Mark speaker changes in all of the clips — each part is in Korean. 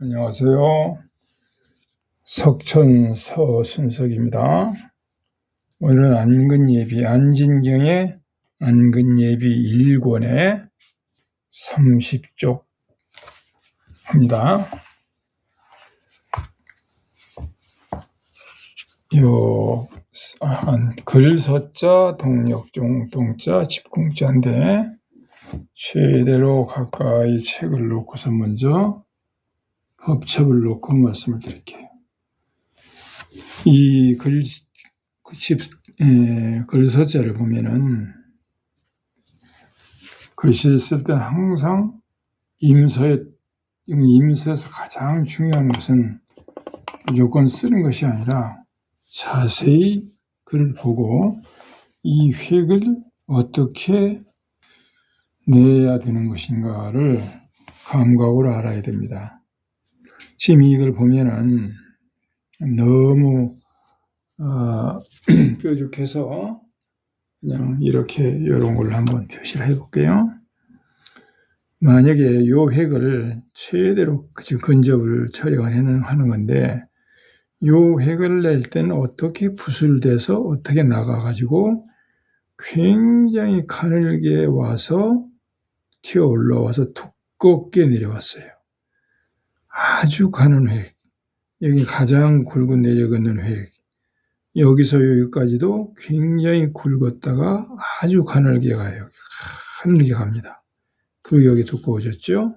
Speaker 1: 안녕하세요. 석천 서순석입니다. 오늘은 안근예비, 안진경의 안근예비 1권의 30쪽 합니다. 요, 아, 글서자, 동력종, 동자, 집궁자인데, 최대로 가까이 책을 놓고서 먼저 합첩을 놓고 말씀을 드릴게요. 이 글, 그 집, 에, 글서자를 보면은 글씨를 쓸 때는 항상 임서에, 임서에서 가장 중요한 것은 무조건 쓰는 것이 아니라 자세히 글을 보고 이 획을 어떻게 내야 되는 것인가를 감각으로 알아야 됩니다. 지금 이걸 보면은 너무 어, 뾰족해서 그냥 이렇게 이런 걸로 한번 표시를 해볼게요. 만약에 요 획을 최대로 근접을 처리하는 하는 건데 요 획을 낼 때는 어떻게 부술돼서 어떻게 나가가지고 굉장히 가늘게 와서 튀어 올라와서 두껍게 내려왔어요. 아주 가는 획. 여기 가장 굵은 내려가는 획. 여기서 여기까지도 굉장히 굵었다가 아주 가늘게 가요. 가늘게 갑니다. 그리고 여기 두꺼워졌죠.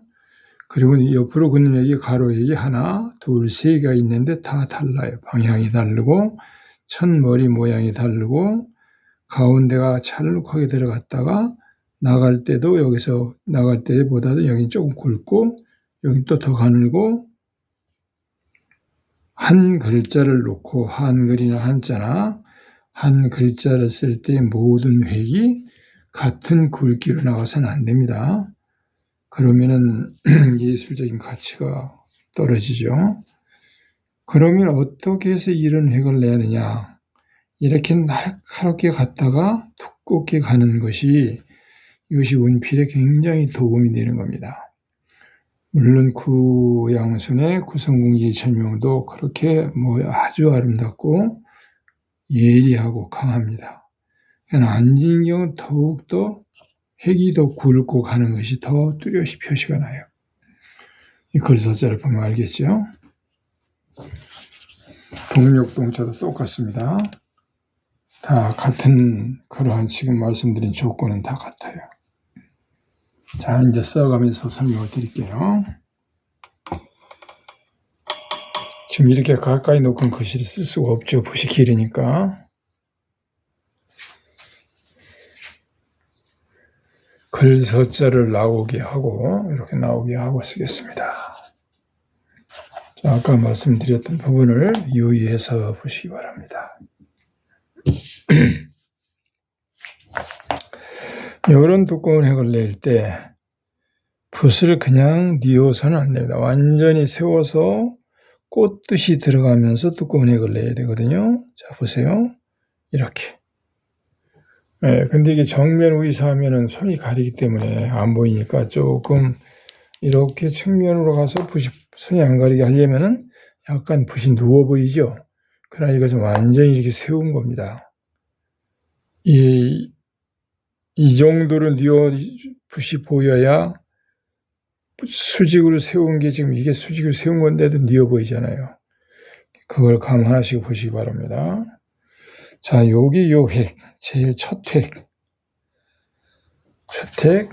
Speaker 1: 그리고 옆으로 긋는 획이 가로 획이 하나, 둘, 세 개가 있는데 다 달라요. 방향이 다르고 첫머리 모양이 다르고 가운데가 찰룩하게 들어갔다가 나갈 때도 여기서 나갈 때보다도 여기 조금 굵고 여기 또 더 가늘고 한 글자를 놓고 한글이나 한자나 한 글자를 쓸 때 모든 획이 같은 굵기로 나와서는 안 됩니다. 그러면은 예술적인 가치가 떨어지죠. 그러면 어떻게 해서 이런 획을 내느냐? 이렇게 날카롭게 갔다가 두껍게 가는 것이 이것이 운필에 굉장히 도움이 되는 겁니다. 물론 구양순의 구성궁지 천명도 그렇게 뭐 아주 아름답고 예리하고 강합니다. 안진경은 더욱더 더 굵고 가는 것이 더 뚜렷이 표시가 나요. 이 글서자를 보면 알겠죠? 동력동자도 똑같습니다. 다 같은 그러한 지금 말씀드린 조건은 다 같아요. 자, 이제 써가면서 설명을 드릴게요. 지금 이렇게 가까이 놓고 글씨를 쓸 수가 없죠. 붓이 길으니까. 글 서자를 나오게 하고, 이렇게 나오게 하고 쓰겠습니다. 자, 아까 말씀드렸던 부분을 유의해서 보시기 바랍니다. 이런 두꺼운 획을 낼 때 붓을 그냥 뉘어서는 안 됩니다. 완전히 세워서 꽃듯이 들어가면서 두꺼운 획을 내야 되거든요. 자, 보세요. 이렇게. 예, 근데 이게 정면 의사하면은 손이 가리기 때문에 안 보이니까 조금 이렇게 측면으로 가서 붓이 손이 안 가리게 하려면은 약간 붓이 누워 보이죠? 그러나 좀 완전히 이렇게 세운 겁니다. 이, 이 정도로 뉘어 붓이 보여야 수직으로 세운 게 지금 이게 수직으로 세운 건데도 뉘어 보이잖아요. 그걸 감안하시고 보시기 바랍니다. 자, 여기 요 획, 제일 첫 획. 첫 획,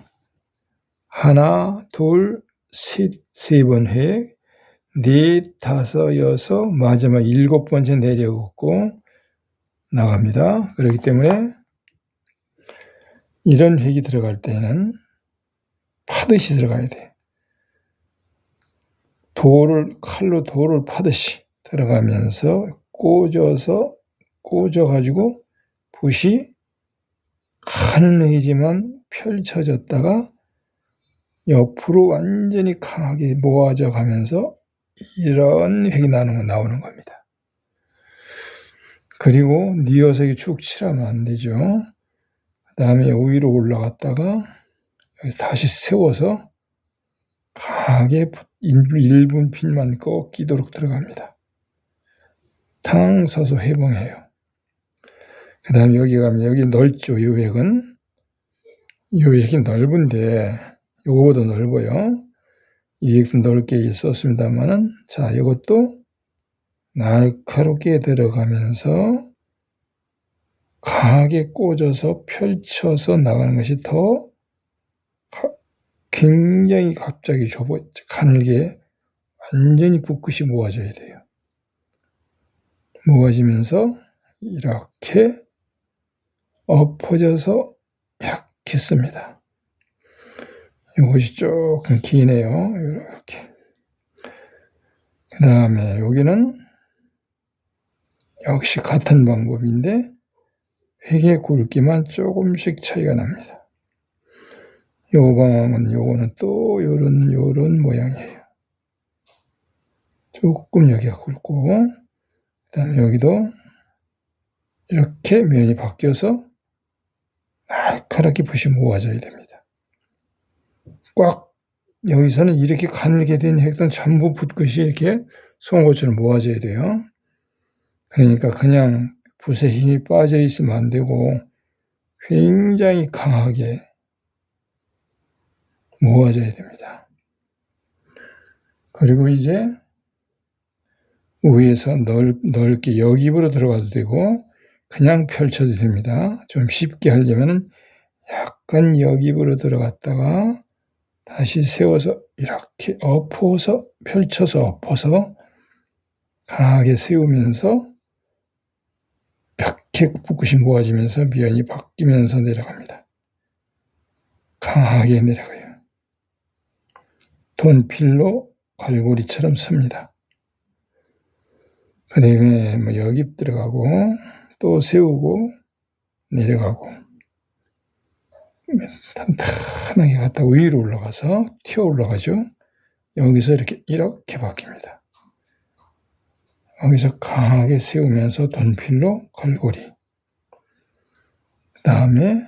Speaker 1: 하나, 둘, 셋, 세번 획, 넷, 다섯, 여섯, 마지막 일곱 번째 내려오고 나갑니다. 그렇기 때문에 이런 획이 들어갈 때는 파듯이 들어가야 돼. 돌을 칼로 돌을 파듯이 들어가면서 꽂아서 꽂아 가지고 붓이 가능이지만 펼쳐졌다가 옆으로 완전히 강하게 모아져 가면서 이런 획이 나는 거 나오는 겁니다. 그리고 니어석이 축 칠하면 안 되죠. 그 다음에 위로 올라갔다가 다시 세워서 강하게 1분 필만 꺾이도록 들어갑니다. 탕 서서 해봉해요. 그 다음에 여기 가면 여기 넓죠. 요 획은. 요 획이 넓은데 요거보다 넓어요. 이 획도 넓게 있었습니다만은 자 이것도 날카롭게 들어가면서 강하게 꽂아서 펼쳐서 나가는 것이 더 굉장히 갑자기 좁아 가늘게 완전히 붓끝이 모아져야 돼요. 모아지면서 이렇게 엎어져서 씁니다. 이것이 조금 기네요. 이렇게. 그 다음에 여기는 역시 같은 방법인데 회계 굵기만 조금씩 차이가 납니다. 요 방향은 요거는 또 요런 요런 모양이에요. 조금 여기가 굵고 그다음에 여기도 이렇게 면이 바뀌어서 날카롭게 붓이 모아져야 됩니다. 꽉 여기서는 이렇게 가늘게 된 핵은 전부 붓끝이 이렇게 송곳처럼 모아져야 돼요. 그러니까 그냥 붓에 힘이 빠져 있으면 안 되고 굉장히 강하게 모아져야 됩니다. 그리고 이제 위에서 넓, 넓게 여기으로 들어가도 되고 그냥 펼쳐도 됩니다. 좀 쉽게 하려면 약간 여기으로 들어갔다가 다시 세워서 이렇게 엎어서 펼쳐서 엎어서 강하게 세우면서 이렇게 붓끝이 모아지면서 면이 바뀌면서 내려갑니다. 강하게 내려가요. 돈필로 갈고리처럼 씁니다. 그 다음에 뭐 여기 들어가고 또 세우고 내려가고 탄탄하게 갔다 위로 올라가서 튀어 올라가죠. 여기서 이렇게 이렇게 바뀝니다. 여기서 강하게 세우면서 돈필로 갈고리 그 다음에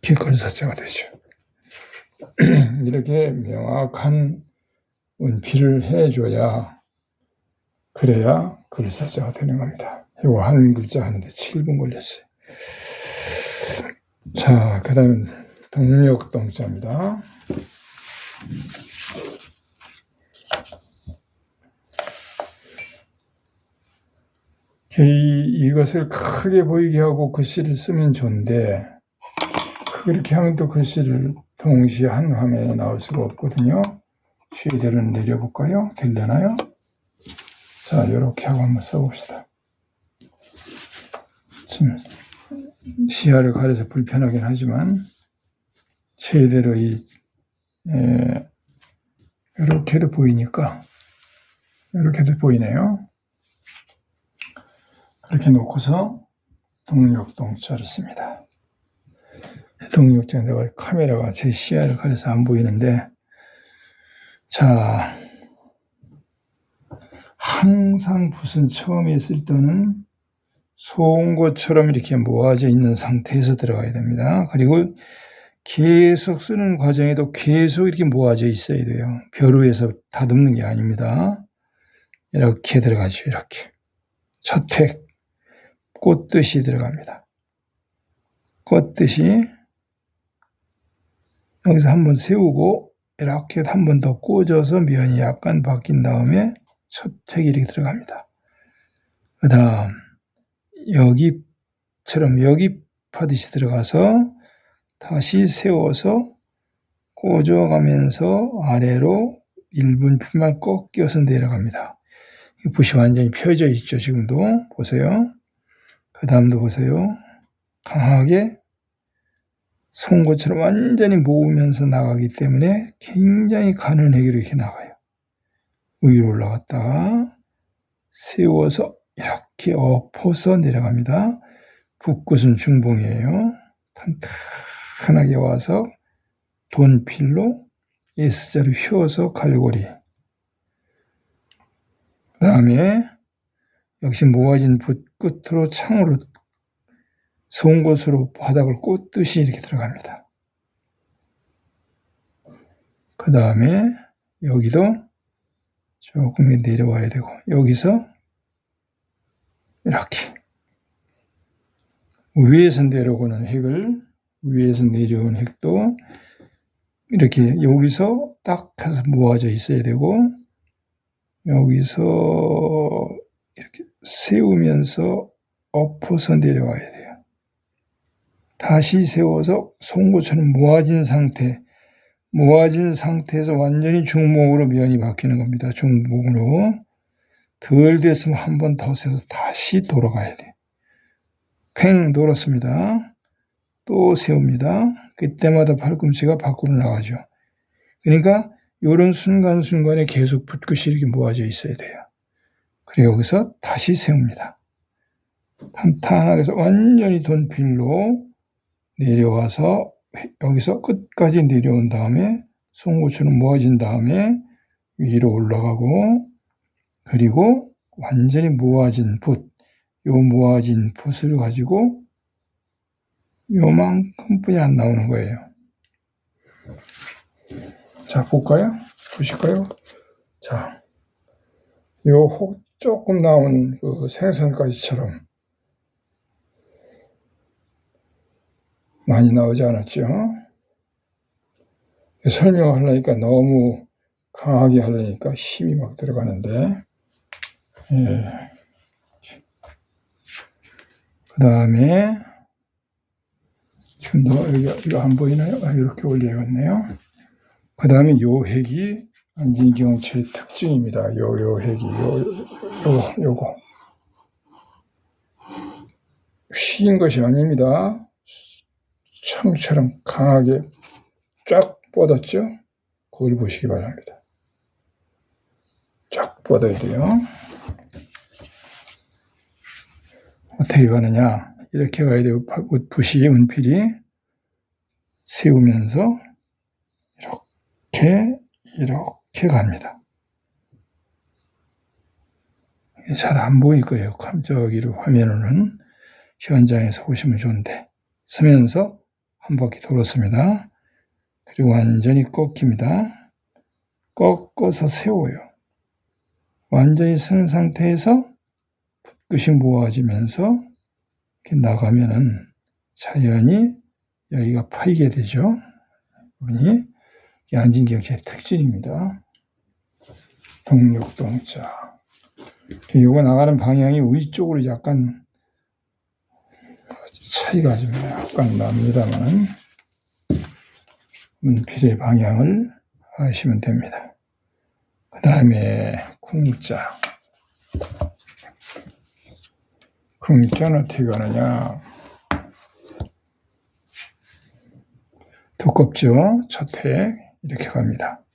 Speaker 1: 길걸사자가 되죠. 이렇게 명확한 운필을 해줘야 그래야 글사자가 되는 겁니다. 이거 한 글자 하는데 7분 걸렸어요. 자, 그 다음은 동력동자입니다. 이것을 크게 보이게 하고 글씨를 쓰면 좋은데 그렇게 하면 또 글씨를 동시에 한 화면에 나올 수가 없거든요. 최대로 내려볼까요? 되려나요? 자, 이렇게 하고 한번 써봅시다. 좀 시야를 가려서 불편하긴 하지만 최대로 이 에, 이렇게도 보이니까 이렇게도 보이네요. 그렇게 놓고서 동력동자를 씁니다. 동력자 내가 카메라가 제 시야를 가려서 안 보이는데 자 항상 붓은 처음에 있을 때는 것처럼 이렇게 모아져 있는 상태에서 들어가야 됩니다. 그리고 계속 쓰는 과정에도 계속 이렇게 모아져 있어야 돼요. 벼루에서 다듬는 게 아닙니다. 이렇게 들어가죠. 이렇게. 첫획 꽃듯이 들어갑니다. 꽃듯이 여기서 한번 세우고 이렇게 한 번 더 꽂아서 면이 약간 바뀐 다음에 첫 획이 이렇게 들어갑니다. 그 다음 여기처럼 여기 파듯이 들어가서 다시 세워서 꽂아가면서 아래로 1분 필만 꺾여서 내려갑니다. 붓이 완전히 펴져 있죠. 지금도 보세요. 그 다음도 보세요. 강하게 송곳처럼 완전히 모으면서 나가기 때문에 굉장히 가는하게 이렇게 나가요. 위로 올라갔다가 세워서 이렇게 엎어서 내려갑니다. 붓끝은 중봉이에요. 탄탄하게 와서 돈필로 S자로 휘어서 갈고리 그 다음에 역시 모아진 붓 끝으로 창으로 송 곳으로 바닥을 꽂듯이 이렇게 들어갑니다. 그 다음에 여기도 조금 내려와야 되고 여기서 이렇게 위에서 내려오는 획을 위에서 내려온 획도 이렇게 여기서 딱 해서 모아져 있어야 되고 여기서 이렇게 세우면서 엎어서 내려와야 돼요. 다시 세워서 송곳처럼 모아진 상태, 모아진 상태에서 완전히 중목으로 면이 바뀌는 겁니다. 중목으로. 덜 됐으면 한 번 더 세워서 다시 돌아가야 돼요. 팽 돌았습니다. 또 세웁니다. 그때마다 팔꿈치가 밖으로 나가죠. 그러니까 이런 순간순간에 계속 붓끝이 이렇게 모아져 있어야 돼요. 그리고 여기서 다시 세웁니다. 탄탄하게 해서 완전히 돈필로 내려와서 여기서 끝까지 내려온 다음에 송곳처럼 모아진 다음에 위로 올라가고 그리고 완전히 모아진 붓, 요 모아진 붓을 가지고 요만큼 뿐이 안 나오는 거예요. 자, 볼까요? 보실까요? 자, 요 혹 조금 나온 그 생선가지처럼 많이 나오지 않았죠? 설명하려니까 너무 강하게 하려니까 힘이 막 들어가는데, 예. 그 다음에, 좀 더, 여기, 이거 안 보이나요? 아, 이렇게 올려야겠네요. 그 다음에 요 핵이 안진경체의 특징입니다. 요, 요 핵이, 요, 요, 요거. 쉬인 것이 아닙니다. 창처럼 강하게 쫙 뻗었죠? 그걸 보시기 바랍니다. 쫙 뻗어야 돼요. 어떻게 가느냐? 이렇게 가야 되고, 붓이, 은필이 세우면서 이렇게, 이렇게 갑니다. 잘 안 보일 거예요. 저기로 화면으로는 현장에서 보시면 좋은데 서면서 한 바퀴 돌았습니다. 그리고 완전히 꺾입니다. 꺾어서 세워요. 완전히 선 상태에서 끝이 모아지면서 이렇게 나가면은 자연히 여기가 파이게 되죠. 부분이 안진경체의 특징입니다. 동력동자. 이거 나가는 방향이 위쪽으로 약간 차이가 좀 약간 납니다만 문필의 방향을 아시면 됩니다. 그 다음에 궁자. 궁자는 어떻게 가느냐. 두껍죠? 첫획 이렇게 갑니다.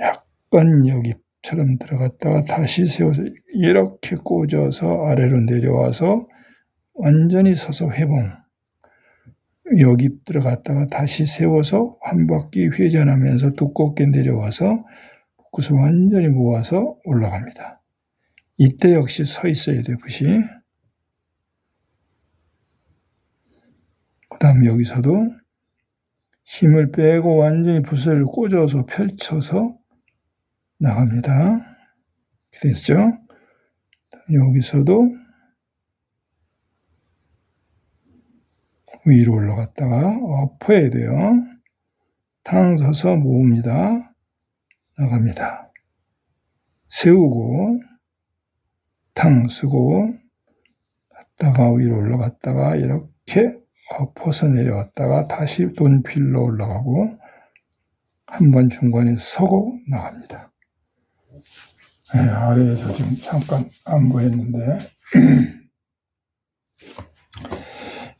Speaker 1: 약간 여기처럼 들어갔다가 다시 세워서 이렇게 꽂아서 아래로 내려와서 완전히 서서 회봉. 여기 들어갔다가 다시 세워서 한 바퀴 회전하면서 두껍게 내려와서 붓을 완전히 모아서 올라갑니다. 이때 역시 서 있어야 돼요, 붓이. 그 다음 여기서도 힘을 빼고 완전히 붓을 꽂아서 펼쳐서 나갑니다. 됐죠? 여기서도 위로 올라갔다가 엎어야 돼요. 탕 서서 모읍니다. 나갑니다. 세우고 탕 쓰고 갔다가 위로 올라갔다가 이렇게 엎어서 내려왔다가 다시 돈필로 올라가고 한 번 중간에 서고 나갑니다. 네, 아래에서 지금 잠깐 안보였는데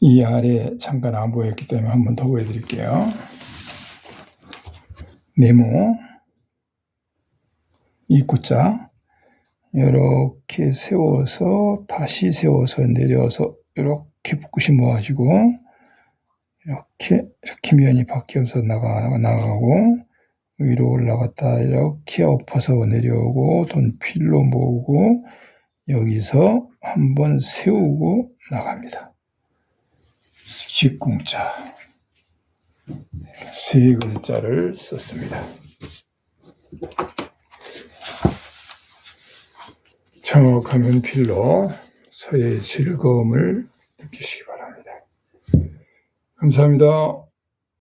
Speaker 1: 이 아래 잠깐 안 보였기 때문에 한 번 더 보여드릴게요. 네모 입구자 이렇게 세워서 다시 세워서 내려서 이렇게 붓끝이 모아지고 이렇게 이렇게 면이 바뀌어서 나가 나가고 위로 올라갔다 이렇게 엎어서 내려오고 돈필로 모으고 여기서 한번 세우고 나갑니다. 직궁자 세 글자를 썼습니다. 정확하면 필로 서의 즐거움을 느끼시기 바랍니다. 감사합니다.